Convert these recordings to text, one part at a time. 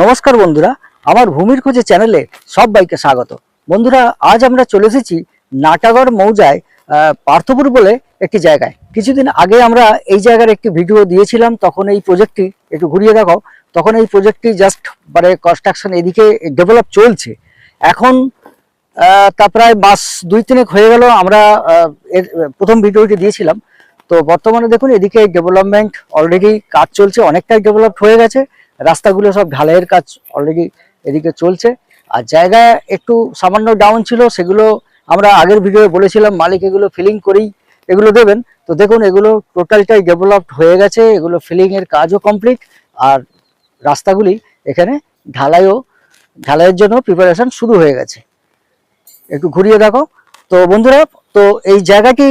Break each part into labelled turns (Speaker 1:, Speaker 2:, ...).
Speaker 1: নমস্কার বন্ধুরা, আমার ভূমির খোঁজে চ্যানেলে সবাইকে স্বাগত। বন্ধুরা, আজ আমরা চলে এসেছি নাটাগড় মৌজায় পার্থপুর বলে একটি জায়গায়। কিছুদিন আগে আমরা এই জায়গার একটি ভিডিও দিয়েছিলাম, তখন এই প্রজেক্টটি একটু ঘুরিয়ে দেখাও, তখন এই প্রজেক্টটি জাস্ট মানে কনস্ট্রাকশন এদিকে ডেভেলপ চলছে। এখন তা প্রায় মাস দুই তিনেক হয়ে গেল, আমরা এর, প্রথম ভিডিওটি দিয়েছিলাম। তো বর্তমানে দেখুন, এদিকে ডেভেলপমেন্ট অলরেডি কাজ চলছে, অনেকটাই ডেভেলপ হয়ে গেছে। রাস্তাগুলো সব ঢালাইয়ের কাজ অলরেডি এদিকে চলছে। আর জায়গা একটু সামান্য ডাউন ছিল, সেগুলো আমরা আগের ভিডিও বলেছিলাম, মালিক এগুলো ফিলিং করেই এগুলো দেবেন। তো দেখুন, এগুলো টোটালটাই ডেভেলপড হয়ে গেছে, এগুলো ফিলিং এর কাজও কমপ্লিট আর রাস্তাগুলি এখানে ঢালাইও, ঢালাইয়ের জন্য প্রিপারেশন শুরু হয়ে গেছে। একটু ঘুরিয়ে দেখো। তো বন্ধুরা, তো এই জায়গাটি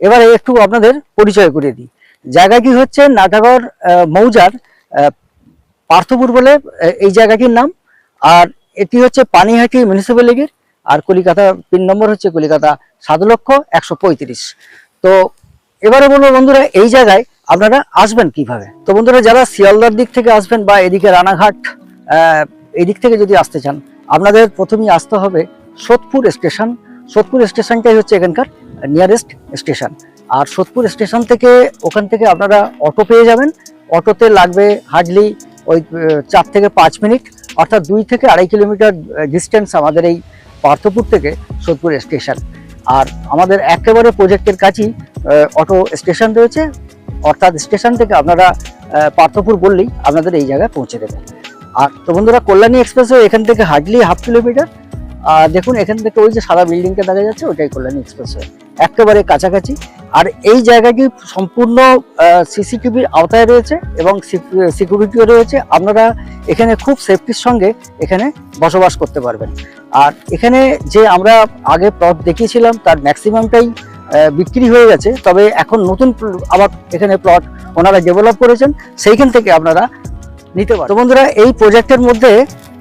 Speaker 1: এবারে একটু আপনাদের পরিচয় করিয়ে দিই। জায়গাটি হচ্ছে নাটাগড় মৌজার পার্থপুর বলে এই জায়গাটির নাম। আর এটি হচ্ছে পানিহাটি মিউনিসিপ্যাল লিগের আর কলিকাতা পিন নম্বর হচ্ছে কলিকাতা সাত লক্ষ একশো পঁয়ত্রিশ। তো এবারে বলব বন্ধুরা, এই জায়গায় আপনারা আসবেন কীভাবে? তো বন্ধুরা, যারা শিয়ালদার দিক থেকে আসবেন বা এদিকে রানাঘাট এদিক থেকে যদি আসতে চান, আপনাদের প্রথমেই আসতে হবে সোদপুর স্টেশন। সোদপুর স্টেশনটাই হচ্ছে এখানকার নিয়ারেস্ট স্টেশন। আর সোদপুর স্টেশন থেকে ওখান থেকে আপনারা অটো পেয়ে যাবেন। অটোতে লাগবে হার্ডলি ওই চার থেকে পাঁচ মিনিট, অর্থাৎ দুই থেকে আড়াই কিলোমিটার ডিস্টেন্স আমাদের এই পার্থপুর থেকে সোদপুর স্টেশন আর আমাদের একেবারে প্রজেক্টের কাছেই অটো স্টেশন রয়েছে। অর্থাৎ স্টেশন থেকে আপনারা পার্থপুর বললেই আপনাদের এই জায়গায় পৌঁছে দেবে। আর তো বন্ধুরা, কল্যাণী এক্সপ্রেসও এখান থেকে হার্ডলি হাফ কিলোমিটার আর দেখুন, এখান থেকে ওই যে সাদা বিল্ডিংটা দেখা যাচ্ছে ওটাই কল্যাণী এক্সপ্রেসওয়ে একেবারে কাছাকাছি। আর এই জায়গাটি সম্পূর্ণ সিসিটিভির আওতায় রয়েছে এবং সিকিউরিটিও রয়েছে। আপনারা এখানে খুব সেফটির সঙ্গে এখানে বসবাস করতে পারবেন। আর এখানে যে আমরা আগে প্লট দেখিয়েছিলাম, তার ম্যাক্সিমামটাই বিক্রি হয়ে গেছে। তবে এখন নতুন আবার এখানে প্লট ওনারা ডেভেলপ করেছেন, সেইখান থেকে আপনারা নিতে পারেন বন্ধুরা, এই প্রজেক্টের মধ্যে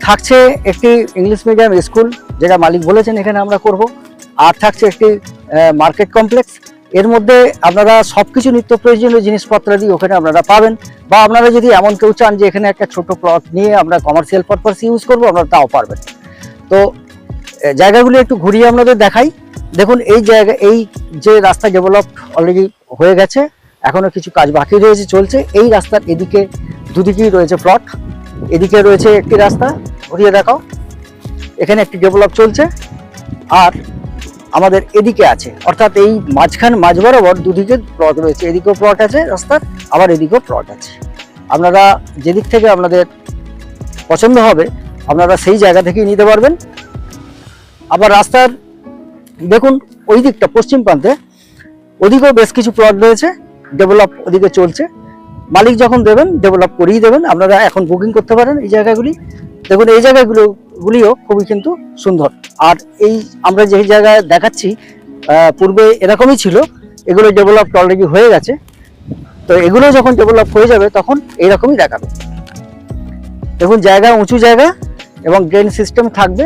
Speaker 1: থাকছে একটি ইংলিশ মিডিয়াম স্কুল যেটা মালিক বলেছেন এখানে আমরা করব। আর থাকছে একটি মার্কেট কমপ্লেক্স এর মধ্যে আপনারা সব কিছু নিত্য প্রয়োজনীয় জিনিসপত্রাদি ওখানে আপনারা পাবেন। বা আপনারা যদি এমন কেউ চান যে এখানে একটা ছোট প্লট নিয়ে আমরা কমার্শিয়াল পারপাস ইউজ করব, আপনারা তাও পারবেন। তো জায়গাগুলি একটু ঘুরিয়ে আপনাদের দেখাই। দেখুন, এই জায়গা, এই যে রাস্তা ডেভেলপ অলরেডি হয়ে গেছে এখনও কিছু কাজ বাকি রয়েছে, চলছে। এই রাস্তার এদিকে, দুদিকেই রয়েছে প্লট এদিকে রয়েছে একটি রাস্তা, ঘুরিয়ে দেখাও। এখানে একটি ডেভেলপ চলছে। আর আমাদের এদিকে আছে। অর্থাৎ এই মাঝখান, মাঝ বরাবর দুদিকে প্লট রয়েছে। এদিকেও প্লট আছে, রাস্তার আবার এদিকেও প্লট আছে। আপনারা যেদিক থেকে আপনাদের পছন্দ হবে, আপনারা সেই জায়গা থেকেই নিতে পারবেন। আবার রাস্তার, দেখুন, ওই দিকটা, পশ্চিম প্রান্তে, ওদিকেও বেশ কিছু প্লট রয়েছে ডেভেলপ ওদিকে চলছে। মালিক যখন দেবেন ডেভেলপ করেই দেবেন। আপনারা এখন বুকিং করতে পারেন এই জায়গাগুলি। দেখুন, এই জায়গাগুলো গুলিও খুবই কিন্তু সুন্দর। আর এই আমরা যে জায়গায় দেখাচ্ছি পূর্বে এরকমই ছিল, এগুলো ডেভেলপ অলরেডি হয়ে গেছে। তো এগুলো যখন ডেভেলপ হয়ে যাবে, তখন এইরকমই দেখাবে। দেখুন, জায়গা উঁচু জায়গা এবং ড্রেন সিস্টেম থাকবে,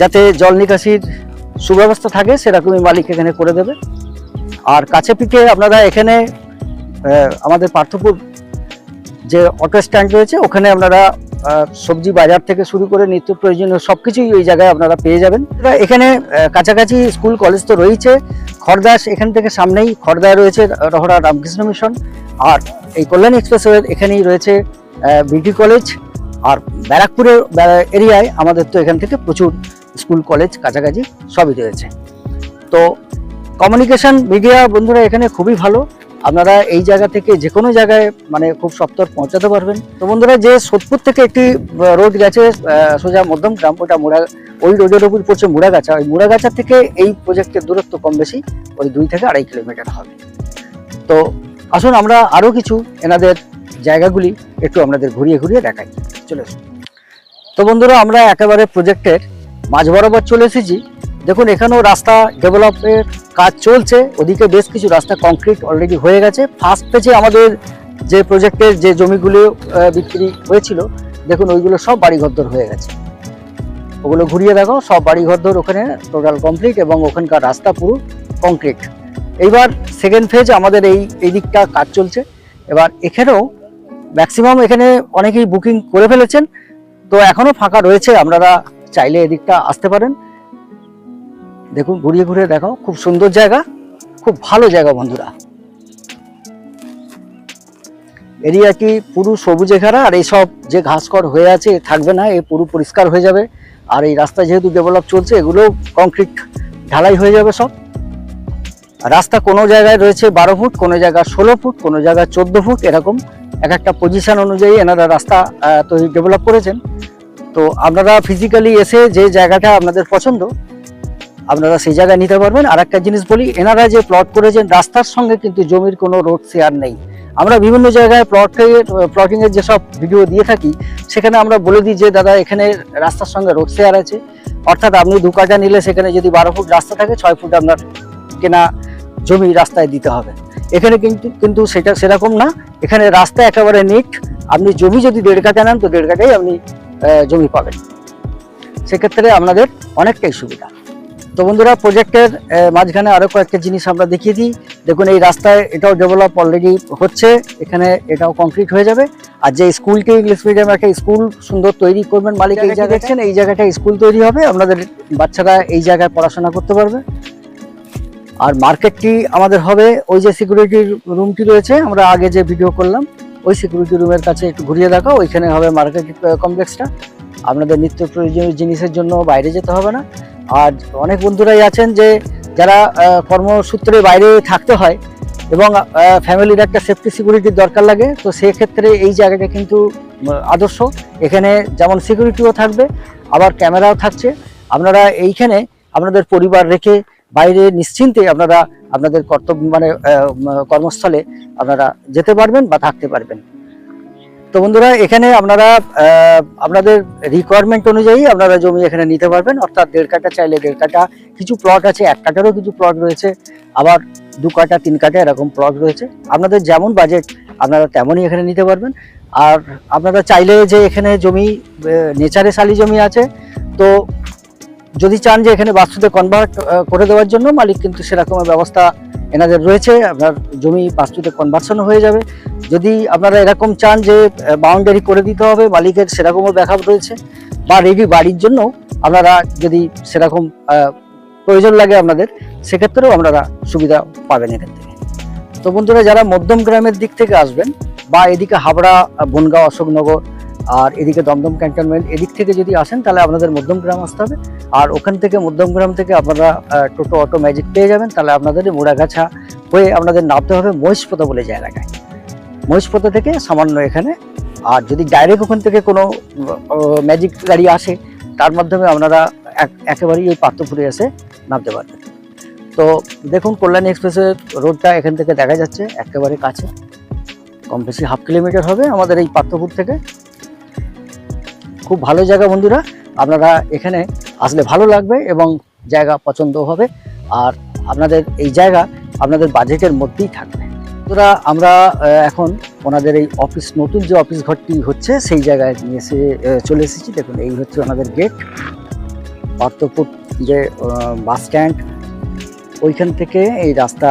Speaker 1: যাতে জল নিকাশির সুব্যবস্থা থাকে, সেরকমই মালিক এখানে করে দেবে। আর কাছে পিঠে আপনারা এখানে আমাদের পার্থপুর যে অটো স্ট্যান্ড রয়েছে, ওখানে আপনারা সবজি বাজার থেকে শুরু করে নিত্য প্রয়োজনীয় সবকিছুই ওই জায়গায় আপনারা পেয়ে যাবেন। এখানে কাছাকাছি স্কুল, কলেজ তো রয়েছে। খড়দাস এখান থেকে সামনেই খড়দায় রয়েছে রহরা রামকৃষ্ণ মিশন। আর এই কল্যাণী এক্সপ্রেসওয়ের এখানেই রয়েছে বিটি কলেজ। আর ব্যারাকপুরের এরিয়ায় আমাদের তো এখান থেকে প্রচুর স্কুল, কলেজ কাছাকাছি সবই রয়েছে। তো কমিউনিকেশন মিডিয়া বন্ধুরা এখানে খুবই ভালো। আপনারা এই জায়গা থেকে যে কোনো জায়গায় মানে খুব সত্তর পৌঁছাতে পারবেন। তো বন্ধুরা, যে সোদপুর থেকে একটি রোড গেছে সোজা মধ্যম গ্রাম, ওটা মুড়া ওই রোডের উপর পড়ছে মুড়াগাছা। ওই মুড়াগাছা থেকে এই প্রজেক্টের দূরত্ব কম বেশি, ওই দুই থেকে আড়াই কিলোমিটার হবে। তো আসুন আমরা আরও কিছু এনাদের জায়গাগুলি একটু আপনাদের ঘুরিয়ে ঘুরিয়ে দেখাই। চলে আসুন। তো বন্ধুরা, আমরা একেবারে প্রজেক্টের মাঝ বরাবর চলে এসেছি। দেখুন, এখানেও রাস্তা ডেভেলপের কাজ চলছে। ওদিকে বেশ কিছু রাস্তা কংক্রিট অলরেডি হয়ে গেছে। ফার্স্ট পেজে আমাদের যে প্রজেক্টের যে জমিগুলো বিক্রি হয়েছিল, দেখুন, ওইগুলো সব বাড়িঘরদর হয়ে গেছে। ওগুলো ঘুরিয়ে দেখো, সব বাড়িঘরদর ওখানে টোটাল কমপ্লিট এবং ওখানকার রাস্তা পুরো কংক্রিট এইবার সেকেন্ড ফেজ আমাদের এই এই দিকটা কাজ চলছে। এবার এখানেও ম্যাক্সিমাম এখানে অনেকেই বুকিং করে ফেলেছেন। তো এখনও ফাঁকা রয়েছে, আপনারা চাইলে এদিকটা আসতে পারেন। দেখুন, ঘুরিয়ে ঘুরিয়ে দেখাও। খুব সুন্দর জায়গা, খুব ভালো জায়গা বন্ধুরা। এরিয়া কি পুরো সবুজে ঘেরা, আর এইসব যে ঘাসকর হয়ে আছে থাকবে না, এ পুরো পরিষ্কার হয়ে যাবে। আর এই রাস্তা যেহেতু ডেভেলপ চলছে এগুলো কংক্রিট ঢালাই হয়ে যাবে সব। রাস্তা কোনো জায়গায় রয়েছে বারো ফুট, কোনো জায়গায় ষোলো ফুট, কোনো জায়গায় চোদ্দ ফুট, এরকম এক একটা পজিশন অনুযায়ী এনারা রাস্তা তৈরি ডেভেলপ করেছেন। তো আপনারা ফিজিক্যালি এসে যে জায়গাটা আপনাদের পছন্দ আপনারা সেই জায়গায় নিতে পারবেন। আর একটা জিনিস বলি, এনারা যে প্লট করেছেন, রাস্তার সঙ্গে কিন্তু জমির কোনো রোড শেয়ার নেই। আমরা বিভিন্ন জায়গায় প্লটিং এর যেসব ভিডিও দিয়ে থাকি, সেখানে আমরা বলে দিই যে, দাদা, এখানে রাস্তার সঙ্গে রোড শেয়ার আছে। অর্থাৎ আপনি দু কাটা নিলে সেখানে যদি বারো ফুট রাস্তা থাকে, ছয় ফুট আপনার কেনা জমি রাস্তায় দিতে হবে। এখানে কিন্তু কিন্তু সেটা সেরকম না। এখানে রাস্তা একেবারে নিট আপনি জমি যদি দেড় কাঠা নেন, তো দেড় কাঠাই আপনি জমি পাবেন। সেক্ষেত্রে আপনাদের অনেকটাই সুবিধা। তো বন্ধুরা প্রজেক্টের মাঝখানে আরও কয়েকটা জিনিস আমরা দেখিয়ে দিই। দেখুন এই রাস্তায় এটাও ডেভেলপ অলরেডি হচ্ছে। এখানে এটাও কমপ্লিট হয়ে যাবে। আর যে স্কুলটি ইংলিশ মিডিয়াম একটা স্কুল সুন্দর তৈরি করবেন মালিক এই জায়গায় দেখছেন এই জায়গাটা স্কুল তৈরি হবে। আপনাদের বাচ্চারা এই জায়গায় পড়াশোনা করতে পারবে। আর মার্কেটটি আমাদের হবে ওই যে সিকিউরিটি রুমটি রয়েছে আমরা আগে যে ভিডিও করলাম ওই সিকিউরিটি রুমের কাছে একটু ঘুরিয়ে দেখাও। ওইখানে হবে মার্কেট কমপ্লেক্সটা আপনাদের নিত্য প্রয়োজনীয় জিনিসের জন্য বাইরে যেতে হবে না। আর অনেক বন্ধুরাই আছেন যে, যারা কর্মসূত্রে বাইরে থাকতে হয় এবং ফ্যামিলির একটা সেফটি সিকিউরিটির দরকার লাগে, তো সেক্ষেত্রে এই জায়গাটা কিন্তু আদর্শ। এখানে যেমন সিকিউরিটিও থাকবে, আবার ক্যামেরাও থাকছে। আপনারা এইখানে আপনাদের পরিবার রেখে বাইরে নিশ্চিন্তে আপনারা, আপনাদের কর্তব্য মানে কর্মস্থলে আপনারা যেতে পারবেন বা থাকতে পারবেন। তো বন্ধুরা, এখানে আপনারা আপনাদের রিকোয়ারমেন্ট অনুযায়ী আপনারা জমি এখানে নিতে পারবেন। অর্থাৎ দেড় কাটা চাইলে দেড় কাটা কিছু প্লট আছে, এক কাটারও কিছু প্লট রয়েছে, আবার দু কাটা তিন কাটা এরকম প্লট রয়েছে। আপনাদের যেমন বাজেট আপনারা তেমনই এখানে নিতে পারবেন। আর আপনারা চাইলে যে এখানে জমি নেচারে সালি জমি আছে, তো যদি চান যে এখানে বাস্তুতে কনভার্ট করে দেওয়ার জন্য, মালিক কিন্তু সেরকম ব্যবস্থা এনাদের রয়েছে। আপনার জমি বাস্তুতে কনভার্সন হয়ে যাবে। যদি আপনারা এরকম চান যে বাউন্ডারি করে দিতে হবে, মালিকের সেরকমও ব্যাকআপ রয়েছে, বা রেডি বাড়ির জন্য আপনারা যদি সেরকম প্রয়োজন লাগে আপনাদের, সেক্ষেত্রেও আপনারা সুবিধা পাবেন এখান থেকে। তো বন্ধুরা, যারা মধ্যম গ্রামের দিক থেকে আসবেন, বা এদিকে হাবড়া বনগাঁও, অশোকনগর, আর এদিকে দমদম ক্যান্টনমেন্ট, এদিক থেকে যদি আসেন, তাহলে আপনাদের মধ্যম গ্রাম আসতে হবে। আর ওখান থেকে, মধ্যম গ্রাম থেকে আপনারা টোটো অটো ম্যাজিক পেয়ে যাবেন, তাহলে আপনাদের মোড়াগাছা হয়ে আপনাদের নামতে হবে মহিষপোতা বলে জায়গাটায়। মহিষপোতা থেকে সামান্য এখানে। আর যদি ডাইরেক্ট ওখান থেকে কোনো ম্যাজিক গাড়ি আসে, তার মাধ্যমে আপনারা এক- একেবারেই এই পাত্রপুরে এসে নামতে পারবেন। তো দেখুন, কল্যাণী এক্সপ্রেসের রোডটা এখান থেকে দেখা যাচ্ছে, একেবারে কাছে। কম বেশি হাফ কিলোমিটার হবে আমাদের এই পাত্রপুর থেকে। খুব ভালো জায়গা বন্ধুরা, আপনারা এখানে আসলে ভালো লাগবে এবং জায়গা পছন্দ হবে। আর আপনাদের এই জায়গা আপনাদের বাজেটের মধ্যেই থাকবে। বন্ধুরা, আমরা এখন ওনাদের এই অফিস, নতুন যে অফিস ঘরটি হচ্ছে, সেই জায়গায় নিয়ে এসে চলে এসেছি। দেখুন, এই হচ্ছে ওনাদের গেট। পার্থপুর যে বাস স্ট্যান্ড, ওইখান থেকে এই রাস্তা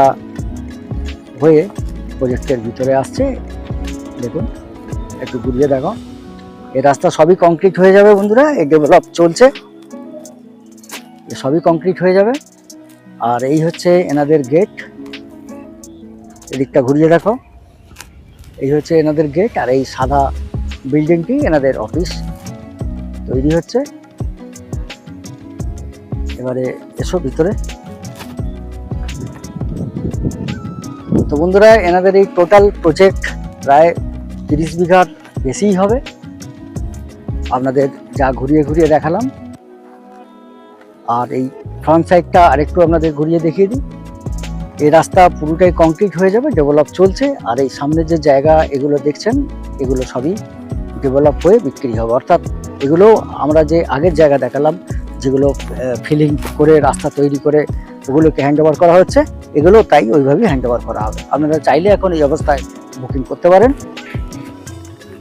Speaker 1: হয়ে প্রজেক্টের ভিতরে আসছে। দেখুন, একটু ঘুরিয়ে দেখো। এই রাস্তা সবই কংক্রিট হয়ে যাবে বন্ধুরা, এই ডেভেলপ চলছে। সবই কংক্রিট হয়ে যাবে। আর এই হচ্ছে এনাদের গেট এদিকটা ঘুরিয়ে দেখো। এই হচ্ছে এনাদের গেট আর এই সাদা বিল্ডিংটি এনাদের অফিস তৈরি হচ্ছে। এবারে এসো ভিতরে। তো বন্ধুরা, এনাদের এই টোটাল প্রজেক্ট প্রায় তিরিশ বিঘার বেশিই হবে। আপনাদের যা ঘুরিয়ে ঘুরিয়ে দেখালাম। আর এই ফ্রন্ট সাইডটা আরেকটু আপনাদের ঘুরিয়ে দেখিয়ে দিই। এই রাস্তা পুরোটাই কংক্রিট হয়ে যাবে ডেভেলপ চলছে, আর এই সামনে যে জায়গা এগুলো দেখছেন, এগুলো সবই ডেভেলপ হয়ে বিক্রি হবে। অর্থাৎ এগুলো আমরা যে আগের জায়গা দেখালাম, যেগুলো ফিলিং করে, রাস্তা তৈরি করে, ওগুলোকে হ্যান্ড ওভার করা হচ্ছে, এগুলো তাই ওইভাবেই হ্যান্ড ওভার করা হবে। আপনারা চাইলে এখন এই অবস্থায় বুকিং করতে পারেন।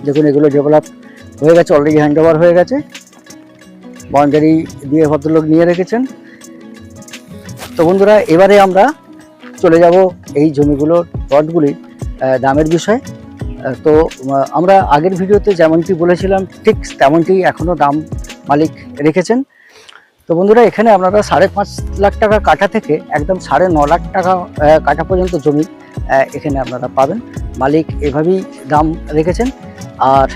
Speaker 1: দেখুন, এগুলো ডেভেলপ হয়ে গেছে অলরেডি হ্যান্ড ওভার হয়ে গেছে। বাউন্ডারি দিয়ে ভদ্রলোক নিয়ে রেখেছেন। তো বন্ধুরা, এবারে আমরা চলে যাব এই জমিগুলোর প্লটগুলির দামের বিষয়ে। তো আমরা আগের ভিডিওতে যেমনটি বলেছিলাম, ঠিক তেমনটি এখনও দাম মালিক রেখেছেন। তো বন্ধুরা, এখানে আপনারা সাড়ে পাঁচ লাখ টাকা কাটা থেকে একদম সাড়ে ন লাখ টাকা কাটা পর্যন্ত জমি এখানে আপনারা পাবেন। মালিক এভাবেই দাম রেখেছেন। আর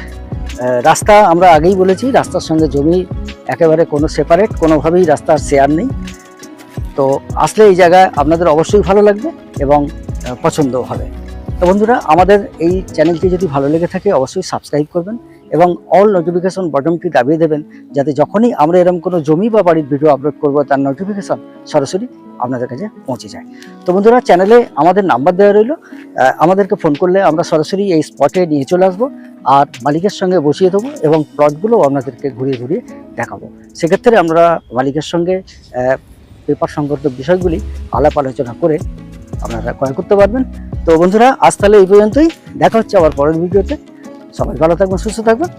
Speaker 1: রাস্তা আমরা আগেই বলেছি, রাস্তার সঙ্গে জমি একেবারে কোনো সেপারেট কোনোভাবেই রাস্তার শেয়ার নেই। তো আসলে এই জায়গায় আপনাদের অবশ্যই ভালো লাগবে এবং পছন্দও হবে। তো বন্ধুরা, আমাদের এই চ্যানেলটি যদি ভালো লেগে থাকে, অবশ্যই সাবস্ক্রাইব করবেন এবং অল নোটিফিকেশন বটনটি দাবিয়ে দেবেন যাতে যখনই আমরা এরকম কোনো জমি বা বাড়ির ভিডিও আপলোড করব, তার নোটিফিকেশন সরাসরি আপনাদের কাছে পৌঁছে যায়। তো বন্ধুরা চ্যানেলে আমাদের নাম্বার দেওয়া রইল। আমাদেরকে ফোন করলে আমরা সরাসরি এই স্পটে নিয়ে চলে আসব আর মালিকের সঙ্গে বসিয়ে দেবো এবং প্লটগুলো আপনাদেরকে ঘুরিয়ে ঘুরিয়ে দেখাবো। সেক্ষেত্রে আমরা মালিকের সঙ্গে পেপার সংক্রান্ত বিষয়গুলি আলাপ আলোচনা করে আপনারা ক্রয় করতে পারবেন। তো বন্ধুরা, আজ তাহলে এই পর্যন্তই। দেখা হচ্ছে আবার পরের ভিডিওতে। সবাই ভালো থাকবেন, সুস্থ থাকবেন।